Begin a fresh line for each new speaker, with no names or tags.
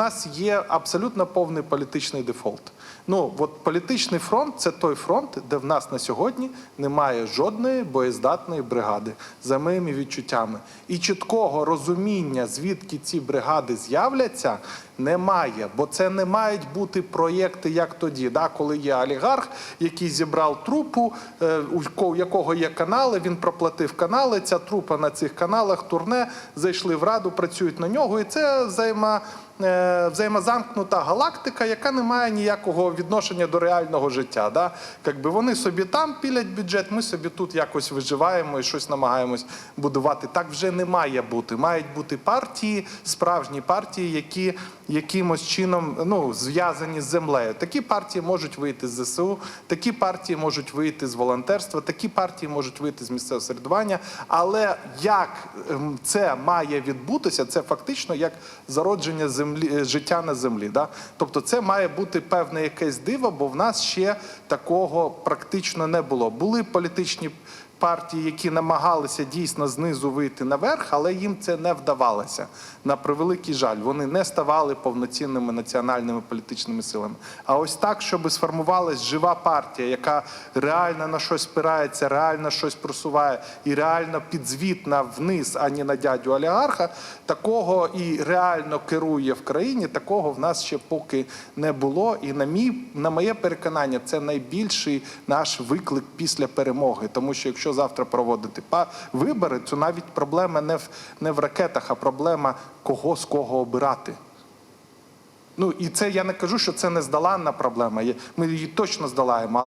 нас є абсолютно повний політичний дефолт. Ну от політичний фронт це той фронт, де в нас на сьогодні немає жодної боєздатної бригади за моїми відчуттями. І чіткого розуміння, звідки ці бригади з'являться, немає. Бо це не мають бути проєкти, як тоді, да, коли є олігарх, який зібрав трупу, е, у ко- якого є канали, він проплатив канали. Ця трупа на цих каналах турне зайшли в раду, працюють на нього, і це взаємо, е, взаємозамкнута галактика, яка не має ніякого відношення до реального життя. Да? Якби вони собі там пілять бюджет, ми собі тут якось виживаємо і щось намагаємось будувати. Так вже не має бути. Мають бути партії, справжні партії, які якимось чином ну, зв'язані з землею. Такі партії можуть вийти з ЗСУ, такі партії можуть вийти з волонтерства, такі партії можуть вийти з місцевого середування. Але як ем, це має відбутися, це фактично як зародження землі е, життя на землі. Да? Тобто, це має бути певне якесь диво, бо в нас ще такого практично не було. Були політичні партії, які намагалися дійсно знизу вийти наверх, але їм це не вдавалося. На превеликий жаль, вони не ставали повноцінними національними політичними силами. А ось так, щоб сформувалась жива партія, яка реально на щось спирається, реально щось просуває і реально підзвітна вниз, а не на дядю олігарха, такого і реально керує в країні, такого в нас ще поки не було. І на мій на моє переконання, це найбільший наш виклик після перемоги. Тому що якщо завтра проводити вибори, то навіть проблема не в не в ракетах, а проблема кого з кого обирати. Ну і це я не кажу, що це не здоланна проблема. Ми її точно здолаємо.